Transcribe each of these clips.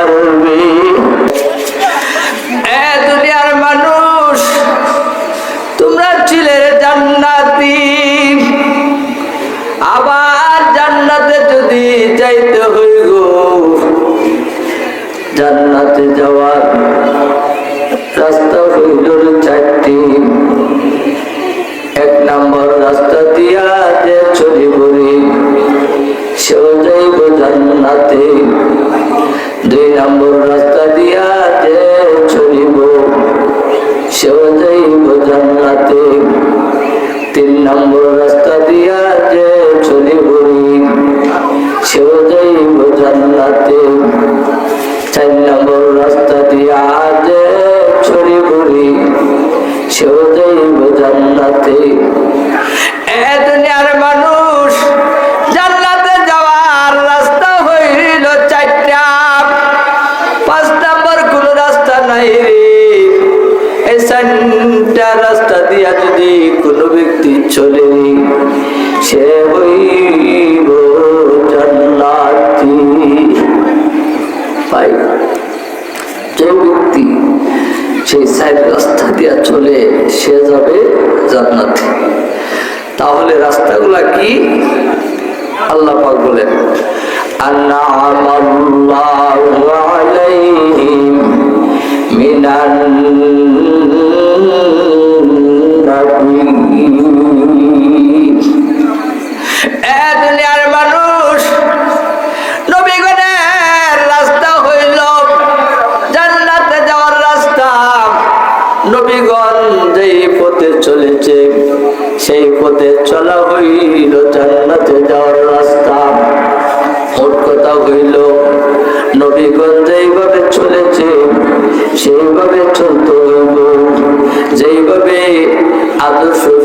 পারবে। হয়। যে ব্যক্তি সেই সাইড রাস্তা দিয়ে চলে, সে যাবে জান্নাতে। তাহলে রাস্তাগুলা কি? আল্লাহ পাক বলেন আল্লাহ আলাইহি I'm food.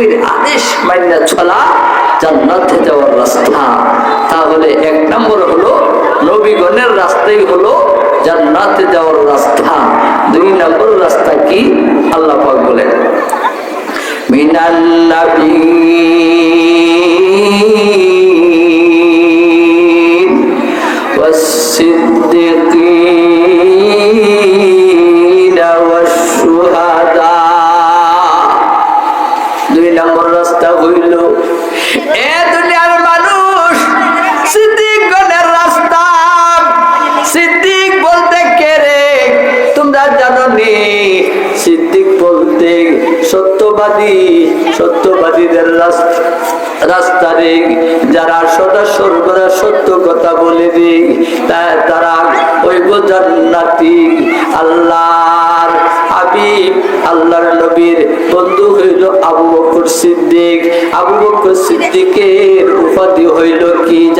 নবীর আদেশ মাইনা চলা জান্নাতে যাওয়ার রাস্তা। তাহলে এক নম্বর হলো, নবীগণের রাস্তাই হলো জান্নাতে যাওয়ার রাস্তা। দুই নম্বর রাস্তা কি? আল্লাহ পাক বলেন মিনাল্লাবী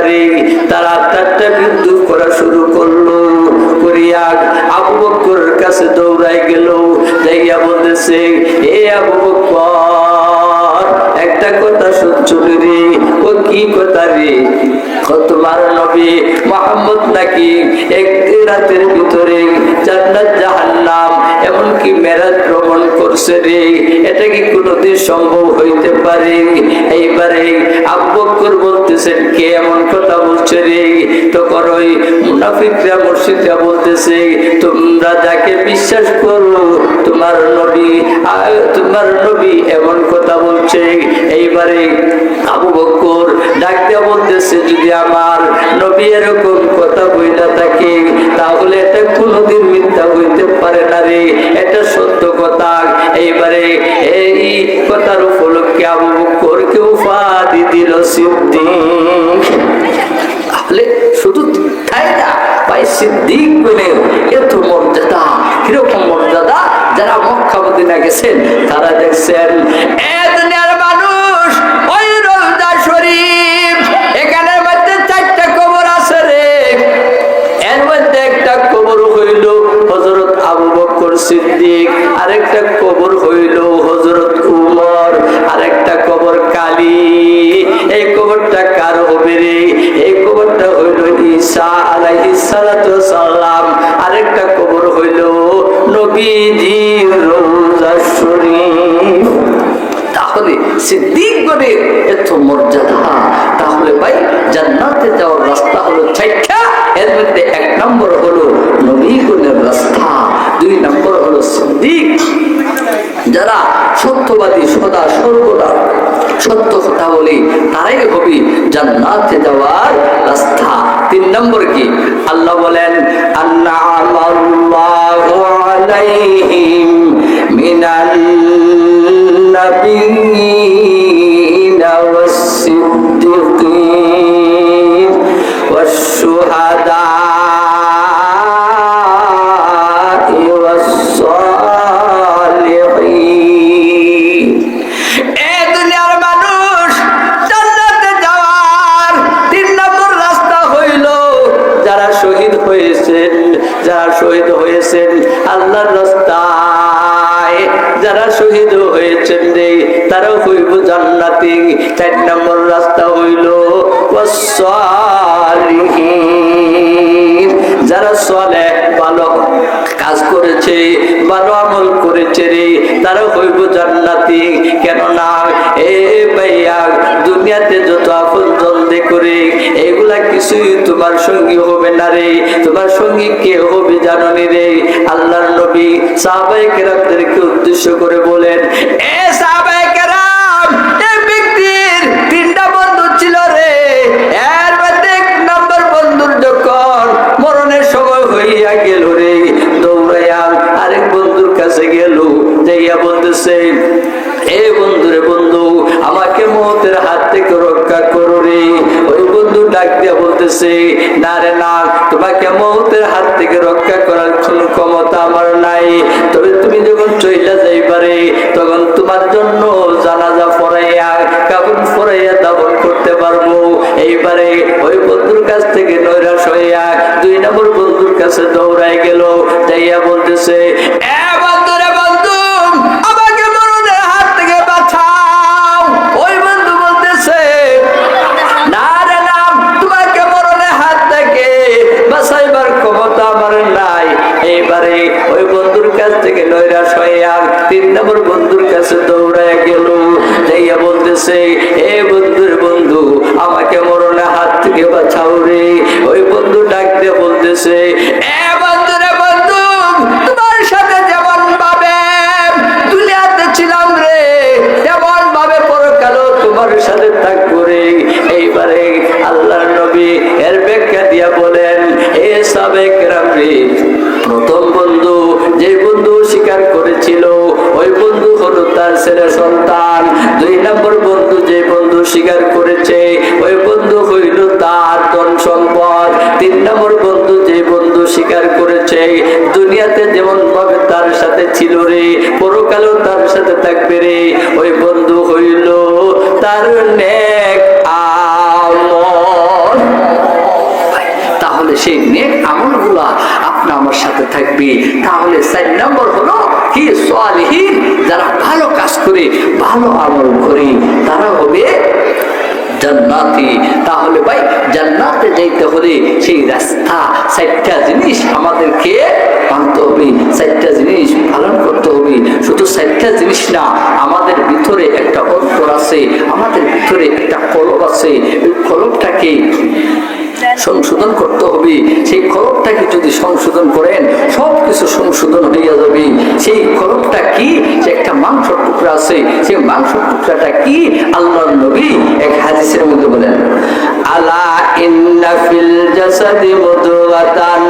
কথা রে তার আত্মারটা বিদ্যুৎ করা শুরু করল। কাছে দৌড়াই গেল। বলতেছে, এ একটা কথা সহ্য রে? ও কি কথা রে? তোমার নবী, মোহাম্মদ নাকি এক রাতের ভিতরে জান্নাত, জাহান্নাম, এমনকি মেরাজ করছে রে, এটা কি কোনোদিন সম্ভব হইতে পারে? এইবারে আব্বকর বলতেছেন কে এমন কথা বলছে রে? তখন ওই মুনাফিকরা মুর্শিদরা বলতেছে, তোমরা যাকে বিশ্বাস করো, তোমার নবী তোমার নবী এমন কথা বলছে। এইবারে আবু বকর ডাক দিয়া বলতেছে, যদি আমার নবী এরকম কথা বইলা থাকে, তাহলে এটা কোনোদিন মিথ্যা হইতে পারে না রে। এটা কথা? এইবারে এই কথার উপলক্ষে আবু বকরকে উপাধি দিল সিদ্দিক। তাহলে শুধু তাই না, ভাই সিদ্দিক বলে এত মর্যাদা, কীরকম মর্যাদা? যারা মক্কা মদিনা গেছেন, তারা দেখছেন والصديقين والشهداء والصالحين এ দুনিয়ার মানুষ জান্নাতে যাওয়ার তিন নম্বর রাস্তা হইল যারা শহীদ হয়েছেন যারা শহীদ হয়েছেন আল্লাহর রাস্তায় যারা শহীদ হয়েছেন রে তারা জান্নাতি চার নম্বর রাস্তা হইল যারা সলে ভালো কাজ করেছে, ভালো আমল করেছে রে, তারা হইব জান্নাতি। কেননা এ ভাইয়া, দুনিয়াতে যত আপন জলদে করে, এগুলা কিছুই তোমার সঙ্গী হবে না রে। তোমার সঙ্গী কে হবে জাননি রে? আল্লাহর নবী সাহাবাই কেরামদেরকে উদ্দেশ্য করে বলেন, এ এইবারে ওই বন্ধুর কাছ থেকে নৈরাশ হইয়া দুই নম্বর বন্ধুর কাছে দৌড়াই গেল। যাইয়া বলতেছে, এ বন্ধুরে দিয়ে থাকবে রে? ওই বন্ধু হইল তার নেক আমল। তাহলে সেই নেক আমলগুলা আপনি আমার সাথে থাকবে। তাহলে চার নম্বর হলো কি সোয়ালহীন যারা ভালো কাজ করে, ভালো আমল করে, তারা হবে জান্নাতি। তাহলে ভাই, জান্নাতে যাইতে হলে সেই রাস্তা, চারটা জিনিস আমাদেরকে মানতে হবে। চারটা চারটা জিনিস না, আমাদের ভিতরে একটা অন্তর আছে, আমাদের ভিতরে একটা কলব আছে। ওই কলবটাকে সংশোধন করতে হবে। সেই কলবটাকে যদি সংশোধন করেন সব কিছু সংশোধন হইয়া যাবে। সেই কলবটা কি? যে একটা মাংস টুকরা আছে। সেই মাংস টুকরাটা কি? আল্লাহ নবী এক হাদিসের মধ্যে বলেন, আলা ইন্না ফিল জাসাদি মুদওয়াতান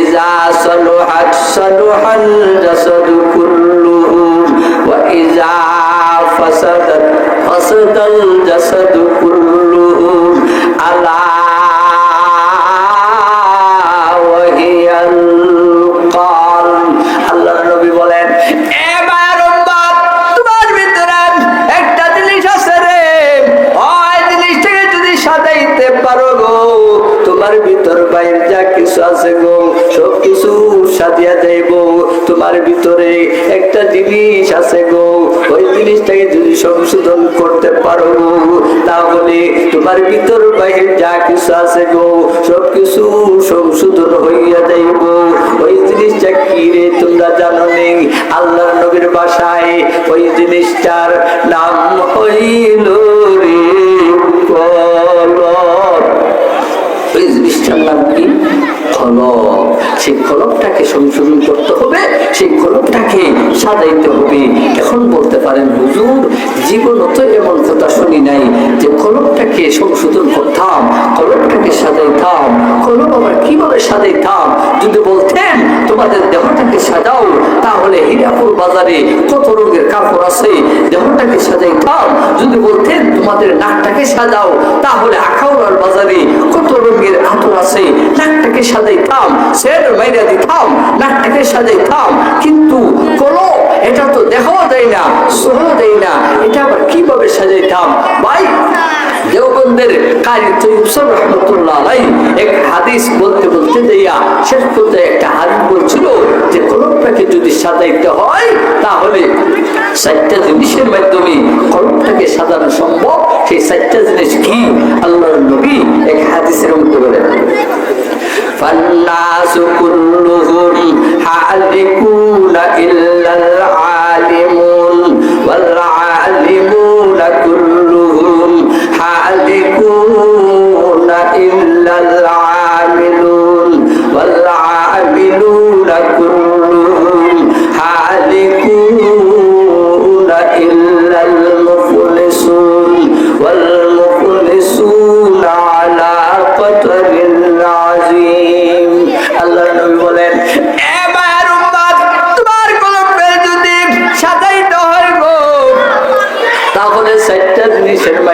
ইজা সালুহাত সালুহাল জাসাদু বলেন এ উম্মত, তোমার ভিতরে একটা জিনিস আছে রে। ওই জিনিসটাকে যদি সাজাইতে পারো গো, তোমার ভিতর বাইর যা কিছু আছে গো সব কিছু সাজিয়া যাইব। তোমার ভিতরে একটা জিনিস আছে জিনিসটাকে যদি সংশোধন করতে পারো, তাহলে তোমার ভিতর বাইরে যা কিছু আছে গো সব কিছু সংশোধন হইয়া যাইব। ওই জিনিসটা কি রে তোমরা জানো নেই আল্লাহর নবীর বাসায় ওই জিনিসটার নাম হইল রে ওই জিনিসটার নাম কি? কলব সেই কলবটাকে সংশোধন করতে সেই কলবটাকে সাজাইতে হবে। এখন বলতে পারেন, হুজুর জীবন তো এমন কথা শুনি নাই যে কলবটাকে সংশোধন করতাম কলবটাকে সাজাইতাম কলব আবার কীভাবে সাজাইতাম? যদি বলতেন, তোমাদের দেহটাকে সাজাও, তাহলে হীরাপুর বাজারে কত রঙের কাপড় আছে, দেহটাকে সাজাইতাম। যদি বলতেন, তোমাদের নাকটাকে সাজাও, তাহলে আখাউড়ার বাজারে কত রঙের আতর আছে, নাকটাকে সাজাইতাম, সের বাইরে দিতাম, নাকটাকে সাজাইতাম। কিন্তু কোনো, এটা তো দেখাও দেয় না সোহা দেয় না। এটা আবার কীভাবে সাজাইতাম? ভাই, দেওবন্দের রহমতুল্লাহ আলাই এক হাদিস বলতে বলতে শেষ পর্যায়ে একটা হাদিস বলছিল যে, কলমটাকে যদি সাজাইতে হয়, তাহলে চারটা জিনিসের মাধ্যমে কলমটাকে সাজানো সম্ভব। সেই চারটা জিনিস কি? আল্লাহর নবী এক হাদিসের মধ্যে বলেন। فالناس كلهم حالكون إلا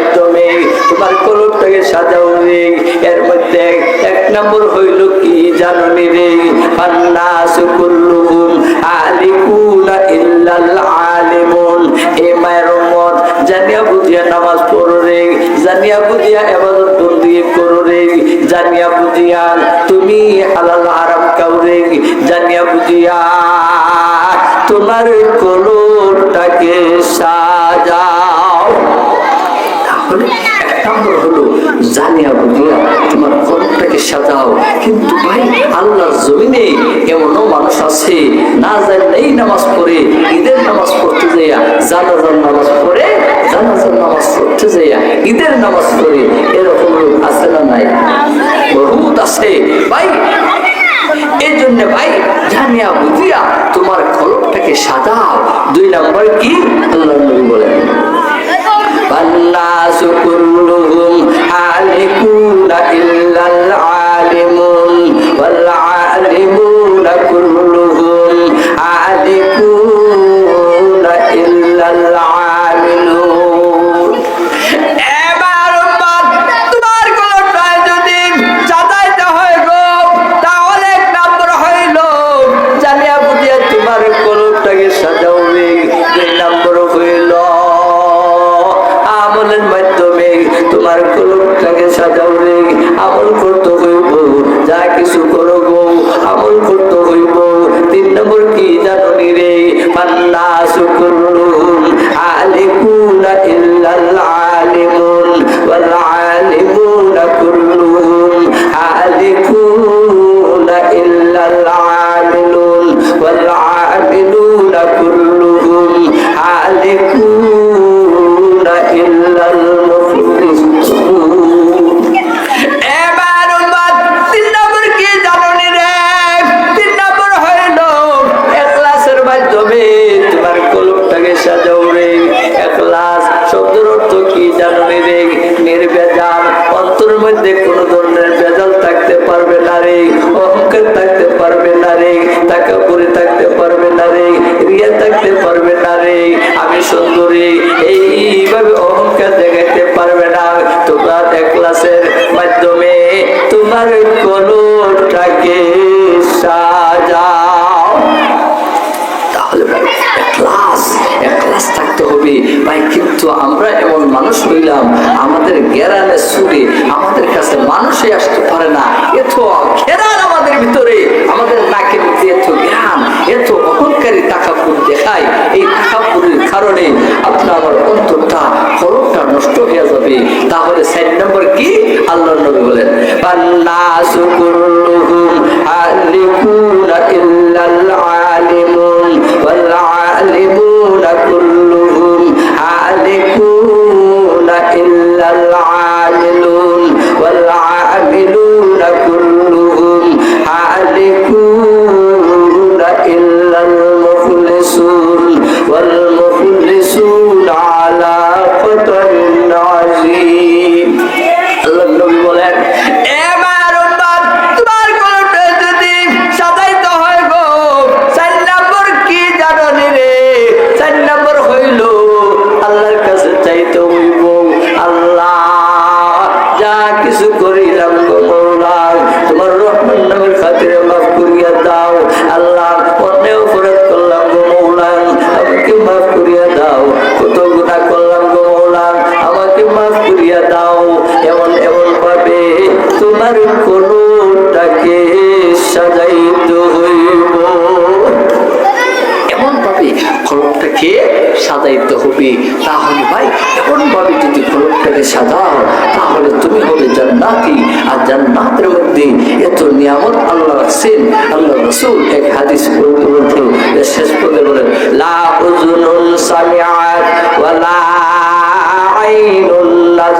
মাধ্যমে তোমার কলমটাকে সাজাও রে। এর মধ্যে এক নম্বর হইল কি জাননি রে? আন্নাস কুল্লুহুম আলিকুনা ইল্লাল আলিমুন। এ মায়ের উম্মত, জানিয়া বুঝিয়া নামাজ পড়ো রে। জানিয়া বুঝিয়া এবাদত বন্দি করো রে। জানিয়া বুঝিয়া তুমি হালাল হারাম খাও রে। জানিয়া বুঝিয়া তোমার কলমটাকে সাজাও জানিয়াও বুঝিয়া তোমার কলমটাকে সাজাও। কিন্তু ভাই, আল্লাহর জমিনে এমনও মানুষ আছে, না এই নামাজ পড়ে, ঈদের নামাজ পড়তে যাইয়া জানাজার নামাজ পড়ে, জানাজার নামাজ পড়তে যাইয়া ঈদের নামাজ পড়ে, এরকম লোক আছে না নাই? বহুত আছে। ভাই এই জন্য ভাই জানিয়া বুঝিয়া তোমার কলমটাকে সাজাও। দুই নাম্বার কি? আল্লাহ নবী বলেন বান্না إلا الله কিন্তু আমরা এমন মানুষ হইলাম, আমাদের গেরানে সুরে আমাদের কাছে মানুষই আসতে পারে না। এত খেরান আমাদের ভিতরে, আমাদের নাকের মধ্যে এত জ্ঞান এত অহংকারী তাকাপুর দেখায়। এই তাকাপুরের কারণে আপনার আমার অন্তরটা খরকটা নষ্ট হয়ে যাবে। তাহলে সাইড নম্বর কি? আল্লাহ নবী বলেন পান্না সুকুর আলিকুনা ইল্লাল্লাহ।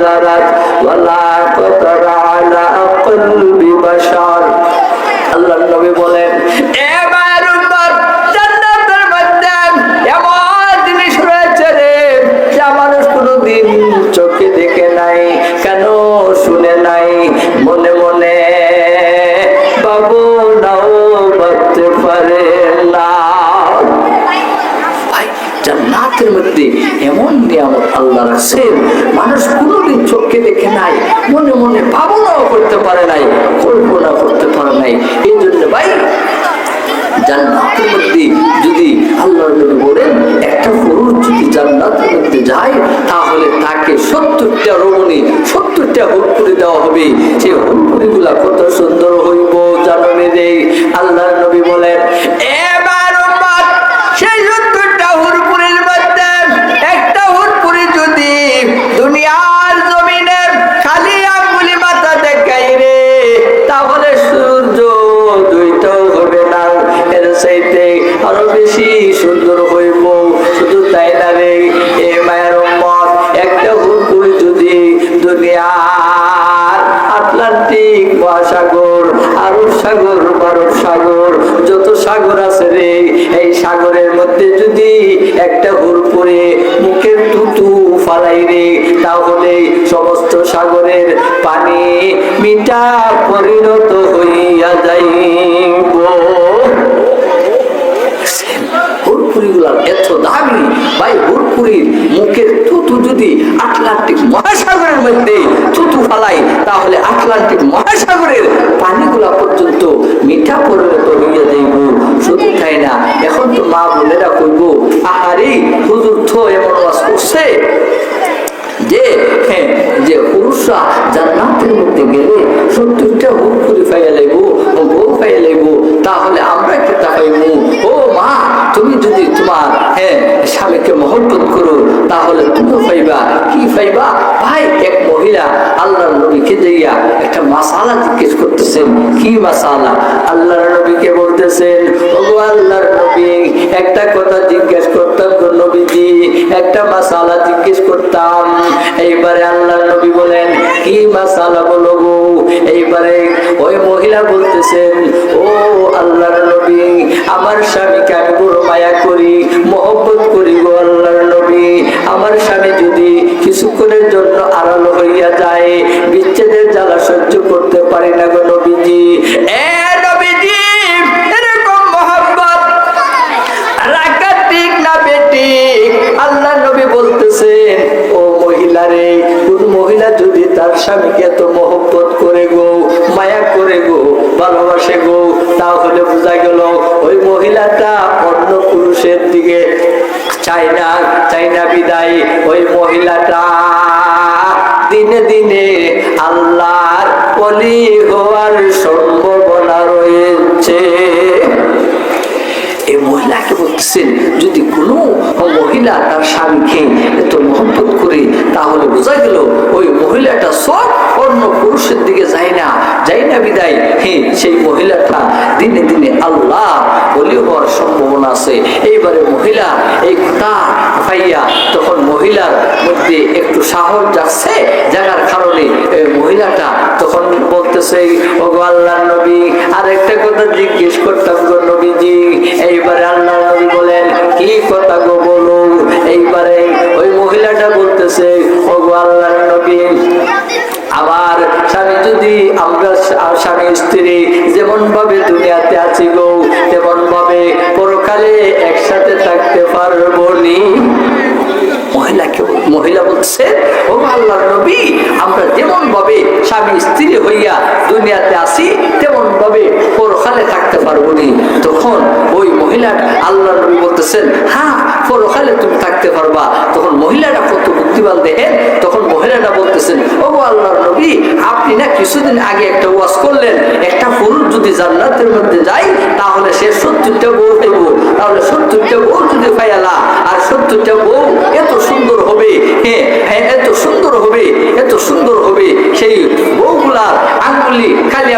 الحسنات والله যায়, তাহলে তাকে সত্তরটা রমণী, সত্তরটা করে দেওয়া হবে। সেই গুলা কত সুন্দর হইব জাননে দেয় আল্লাহ নবী বলে মুখের থুতু যদি আটলান্টিক মহাসাগরের মধ্যে থুতু ফালাই তাহলে আটলান্টিক মহাসাগরের পানিগুলা পর্যন্ত মিঠা পরিণত হইয়া যাইব। শুধু তাই না এখন তো মা বোনেরা আহারে এমন করছে? যে হ্যাঁ, যে পুরুষরা জান্নাতের মধ্যে গেলে হুক করে ফাইয়া লাইব বউ ফাইয়া লাইব তাহলে আমরা কি তা পাইব ও মা তুমি যদি তোমার হ্যাঁ স্বামীকে মহব্বত তাহলে তুমিও পাইবা কি পাইবা ভাই, এক মহিলা আল্লাহর নবীকে যাইয়া একটা মাসালা জিজ্ঞেস করতেছেন। কি মাসালা? আল্লাহর নবীকে বলতেছেন আল্লাহর নবী, একটা কথা জিজ্ঞেস করতাম নবীজি, একটা মাসালা জিজ্ঞেস করতাম। এইবারে আল্লাহ নবী বলেন, কি মাসালা বলো গো? এইবারে ওই মহিলা বলতেছেন, ও আল্লাহর নবী, আমার স্বামীকে চাই না চাই না বিদায় ওই মহিলাটা। দিনে দিনে আল্লাহর বলি হওয়ার সম্ভাবনা রয়েছে। এই মহিলাকে বলতেছেন, যদি কোনো মহিলা তার স্বামীকে এত বোঝা গেল, ওই মহিলাটা সব অন্য পুরুষের দিকে যায় না। যায় না বিদায়। হ্যাঁ সেই মহিলাটা দিনে দিনে আল্লাহ বলি হওয়ার সম্ভাবনা আছে। এইবারে মহিলা, এই কথা পাইয়া তখন মহিলার মধ্যে একটু সাহস যাচ্ছে জাগার কারণে। এই মহিলাটা তখন বলতেছে ও গো আল্লাহ নবী আর একটা কথা জিজ্ঞেস করতাম গো নবীজি। এইবারে আল্লাহ নবী বলেন, কি কথা গো বলো? এইবারে নবী, আমার স্বামী যদি আমরা স্বামী স্ত্রী যেমন ভাবে দুনিয়াতে আছি গো তেমন ভাবে পরকালে একসাথে থাকতে পারব নি। মহিলা বলছে ও আল্লাহ নবী, আমরা যেমন ভাবে স্বামী স্ত্রী হইয়া দুনিয়াতে আসি তেমন ভাবে পরকালে থাকতে পারব নি। তখন ওই মহিলা আল্লাহ নবী বলতেছেন হ্যাঁ পরকালে তুমি থাকতে পারবা। তখন মহিলাটা কত বুদ্ধিমান দেখেন তখন মহিলাটা বলতেছেন, ও আল্লাহ নবী, আপনি না কিছুদিন আগে একটা ওয়াজ করলেন। একটা পুরুষ যদি জান্নাতের মধ্যে যায়, তাহলে সে সত্তরটা বউ পাইব তাহলে সত্তরটা বউ যদি পাইয়ালা আর সত্তরটা বউ এত সুন্দর হবে হ্যাঁ হ্যাঁ এত সুন্দর হবে, এত সুন্দর হবে। সেই বউগুলার আঙ্গুলি যদি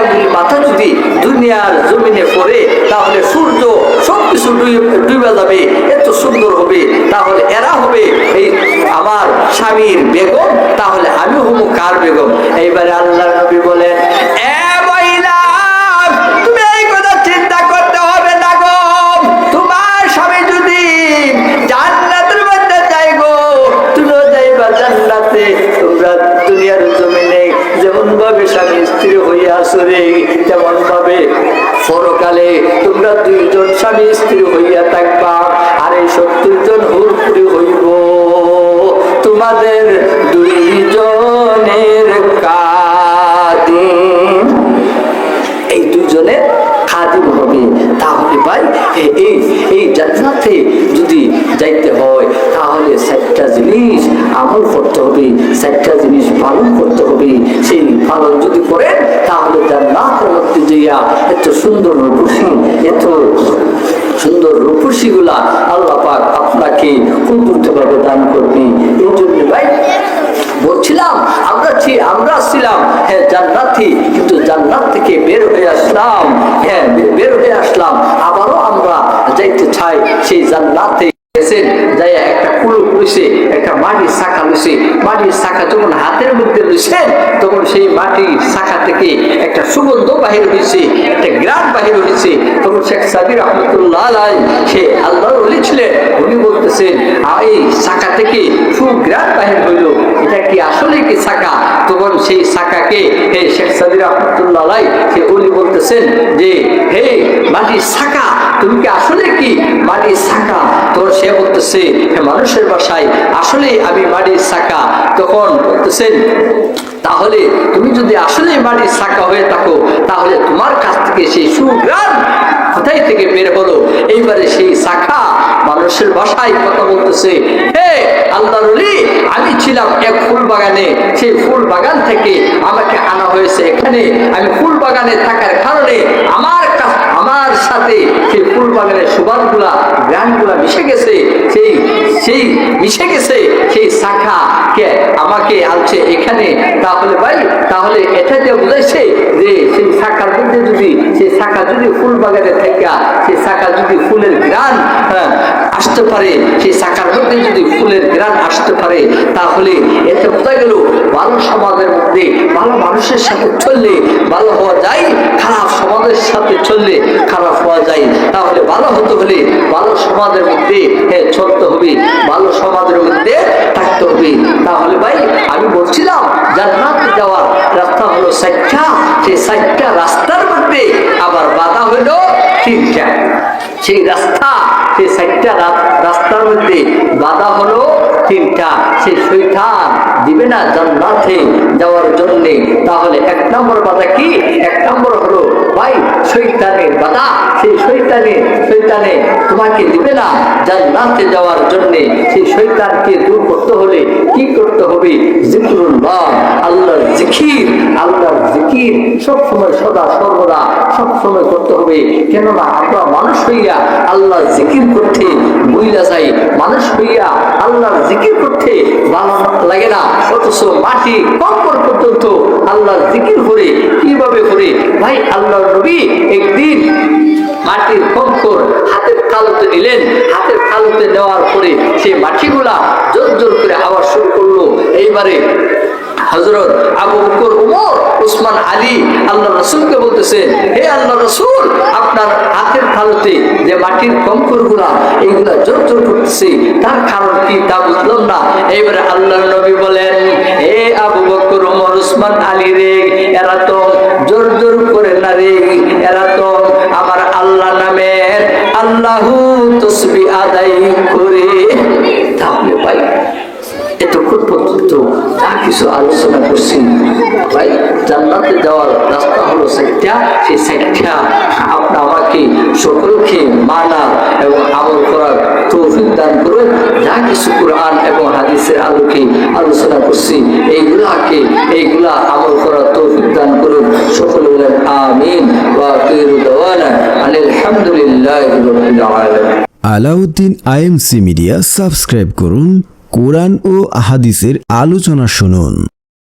দুনিয়ার জমিনে পড়ে, তাহলে সূর্য সবকিছু ডুবে যাবে, এত সুন্দর হবে, তাহলে এরা হবে এই আমার স্বামীর বেগম, তাহলে আমি হব কার বেগম? এইবারে আল্লাহ নবী বলেন হইয়া আসো রে ভাবে পরকালে তোমরা দুইজন স্বামী স্ত্রী হইয়া থাকবা, আর এই সত্তর জন হুরপুরি হইব। তোমাদের দুইজনের কাদিম এই দুজনের খাদিম হবে। তাহলে ভাই এই এই জান্নাতে যদি যাইতে হয়, তাহলে চারটা জিনিস আমল করতে হবে, চারটা জিনিস পালন করতে হবে। সেই পালন যদি করেন যাইয়া এত সুন্দর রূপসী, এত সুন্দর রূপসী গুলা আল্লাহ পাক আপনাকে কুদরতভাবে দান করবে। এই জন্য ভাই, বলছিলাম, আমরা আমরা ছিলাম হ্যাঁ জান্নাতি, কিন্তু জান্নাত থেকে বের হয়ে আসলাম হ্যাঁ বের হয়ে আসলাম। আবারও আমরা যাইতে চাই, সেই জান্নাতে গেছেন যাই একটা কুলুপ লইছে একটা মাটির শাখা লইছে মাটির শাখা যখন হাতের মধ্যে লইছেন তখন সেই মাটির শাখা থেকে একটা সুগন্ধ বাহির হয়েছে একটা গ্রাম বাহির হয়েছে তখন শেখ সাদির রহমতুল্লাহ আলাই সে আল্লাহর অলি ছিলেন উনি বলতেছেন "আ, এই শাখা থেকে সুগ্রাম বাহির হইল এটা কি আসলে কি শাখা? তখন সেই শাখাকে হে শেখ সাদির রহমতুল্লাহ আলাই সে উনি বলতেছেন যে হে মাটির শাখা তুমি কি আসলে কি মাটির শাখা? তখন সে বলতেছে হে মানুষের বাসায় আসলে আমি মাটির শাখা তখন বলতেছেন, তাহলে তুমি যদি আসলে মাটির শাখা হয়ে থাকো, তাহলে তোমার কাছ থেকে সেই সুগ্রাম কোথায় থেকে বের হলো? এইবারে সেই শাখা মানুষের বাসায় কথা বলতেছে, হে আল্লাহ আমি ছিলাম এক ফুল বাগানে সেই ফুল বাগান থেকে আমাকে আনা হয়েছে এখানে। আমি ফুল বাগানে থাকার কারণে আমার আমার সাথে সেই ফুল বাগানের সুবাদগুলা গ্রানগুলা মিশে গেছে, সেই সেই মিশে গেছে। শাখা কে আমাকে আনছে এখানে তাহলে ভাই তাহলে এটা যে বুঝাইছে যে সেই শাখার মধ্যে যদি সেই শাখা যদি ফুল বাগানে থাকা সেই শাখা যদি ফুলের গ্রান হ্যাঁ, আসতে পারে সেই শাখার মধ্যে যদি ফুলের গ্রান আসতে পারে তাহলে এতে বোঝা গেল ভালো সমাজের মধ্যে ভালো মানুষের সাথে চললে ভালো হওয়া যায় খারাপ সমাজের সাথে চললে খারাপ হওয়া যায়। তাহলে ভালো হতে হলে ভালো সমাজের মধ্যে হ্যাঁ, চলতে হবে ভালো সমাজের মধ্যে থাকতে হবে। তাহলে ভাই, আমি বলছিলাম, জান্নাতে যাওয়ার রাস্তা হলো সাক্ষা সেই সাক্ষা রাস্তার মধ্যে আবার বাধা হলো তিনটা সেই রাস্তা, সেই সাইটটা রাস্তার মধ্যে বাধা হলো তিনটা। সেই শৈতান দিবে না জান্নাতে যাওয়ার জন্যে, তাহলে এক নম্বর বাধা কি? এক নম্বর হলো, ভাই শৈতানের বাধা। সেই শৈতানে শৈতানে তোমাকে দিবে না জান্নাতে যাওয়ার জন্যে। সেই শৈতানকে দূর করতে হলে কি করতে হবে? জিক্রুল্লাহ, আল্লাহর জিকির আল্লাহর জিকির সব সময় সদা সর্বদা সব সময় করতে হবে। কেননা আমরা মানুষ হইয়া আল্লাহ জিকির করতে বইলা যাই। মানুষ হইয়া আল্লাহর জিকির করতে ভালো লাগে না। অথচ মাটি কম্পর পর্যন্ত আল্লাহর জিকির করে কীভাবে করে? ভাই আল্লাহ নবী একদিন মাটির কঙ্কর হাতের কালোতে নিলেন। হাতের কালোতে নেওয়ার পরে সেই মাটিগুলা জোর জোর করে আবার শুরু করল। এইবারে হজরত আবু বকর, উমর, উসমান, আলী আল্লাহ রসুলকে বলতেছে, হে আল্লাহ রসুল, আপনার হাতের তালুতে যে মাটির কঙ্করগুলা এইগুলা জোর জোর করতেছে তার কারণ কি তা বুঝলাম না। এইবারে আল্লাহ নবী বলেন, হে আবু বকর, উমর, উসমান, আলী রে, এরা তো জোর জোর করে না রে, এরা তো আমার আল্লাহ নামের আল্লাহু তসবি আদায় করে তাহলে ভাই এতক্ষণ পর্যন্ত যা কিছু আলোচনা করছি। ভাই, জান্নাতে যাওয়ার রাস্তা হলো সাইটটা সেই সাইটটা আপনি আমাকে সকলকে মানা এবং আমল করার তৌফিক দান করুন। যা কিছু কোরআন এবং হাদিসের আলোকে আলোচনা করছি, এইগুলাকে, এইগুলা আমল করার তৌফিক দান করুন। সকলে বলেন, আমিন ওয়া আখিরু দাওয়ানা আনিল হামদুলিল্লাহি রাব্বিল আলামিন। আলাউদ্দিন আইএমসি মিডিয়া সাবস্ক্রাইব করুন। কোরআন ও আহাদিসের আলোচনা শুনুন।